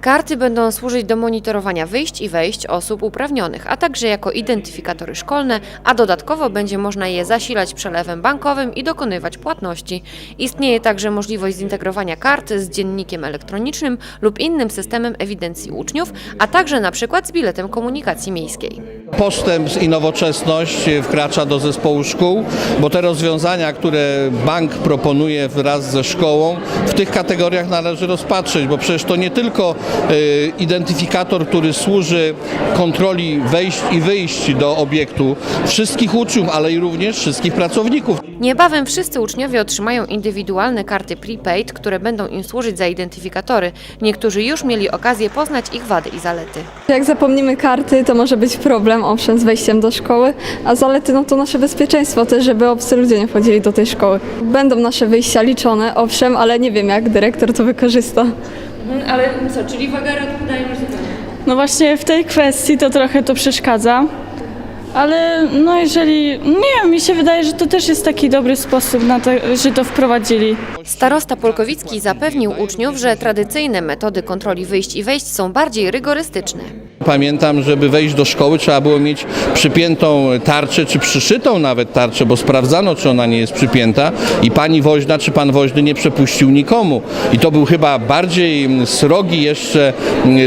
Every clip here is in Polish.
Karty będą służyć do monitorowania wyjść i wejść osób uprawnionych, a także jako identyfikatory szkolne, a dodatkowo będzie można je zasilać przelewem bankowym i dokonywać płatności. Istnieje także możliwość zintegrowania kart z dziennikiem elektronicznym lub innym systemem ewidencji uczniów, a także na przykład z biletem komunikacji miejskiej. Postęp i nowoczesność wkracza do zespołu szkół, bo te rozwiązania, które bank proponuje wraz ze szkołą, w tych kategoriach należy rozpatrzeć, bo przecież to nie tylko y, identyfikator, który służy kontroli wejść i wyjść do obiektu wszystkich uczniów, ale i również wszystkich pracowników. Niebawem wszyscy uczniowie otrzymają indywidualne karty prepaid, które będą im służyć za identyfikatory. Niektórzy już mieli okazję poznać ich wady i zalety. Jak zapomnimy karty, to może być problem, owszem, z wejściem do szkoły, a zalety no to nasze bezpieczeństwo też, żeby obcy ludzie nie wchodzili do tej szkoły. Będą nasze wyjścia liczone, owszem, ale nie wiem, jak dyrektor to wykorzysta. Ale co, czyli wagary odpowiadają już No właśnie w tej kwestii to trochę to przeszkadza. Ale no jeżeli, nie wiem, mi się wydaje, że to też jest taki dobry sposób na to, że to wprowadzili. Starosta Polkowicki zapewnił uczniów, że tradycyjne metody kontroli wyjść i wejść są bardziej rygorystyczne. Pamiętam, żeby wejść do szkoły trzeba było mieć przypiętą tarczę, czy przyszytą nawet tarczę, bo sprawdzano, czy ona nie jest przypięta i pani woźna, czy pan woźny nie przepuścił nikomu. I to był chyba bardziej srogi jeszcze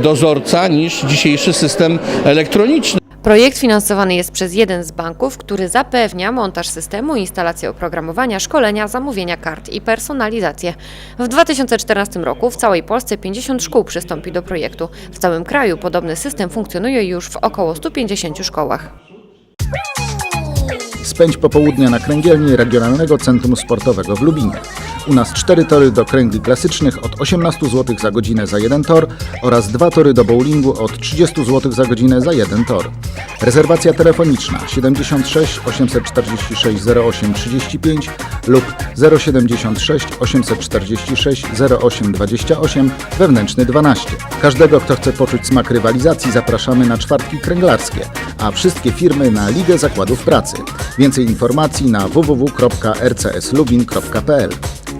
dozorca niż dzisiejszy system elektroniczny. Projekt finansowany jest przez jeden z banków, który zapewnia montaż systemu, instalację oprogramowania, szkolenia, zamówienia kart i personalizację. W 2014 roku w całej Polsce 50 szkół przystąpi do projektu. W całym kraju podobny system funkcjonuje już w około 150 szkołach. Spędź popołudnia na kręgielni Regionalnego Centrum Sportowego w Lubinie. U nas cztery tory do kręgli klasycznych od 18 zł za godzinę za jeden tor oraz dwa tory do bowlingu od 30 zł za godzinę za jeden tor. Rezerwacja telefoniczna 76 846 08 35 lub 076 846 08 28 wewnętrzny 12. Każdego, kto chce poczuć smak rywalizacji zapraszamy na czwartki kręglarskie, a wszystkie firmy na Ligę Zakładów Pracy. Więcej informacji na www.rcslubin.pl.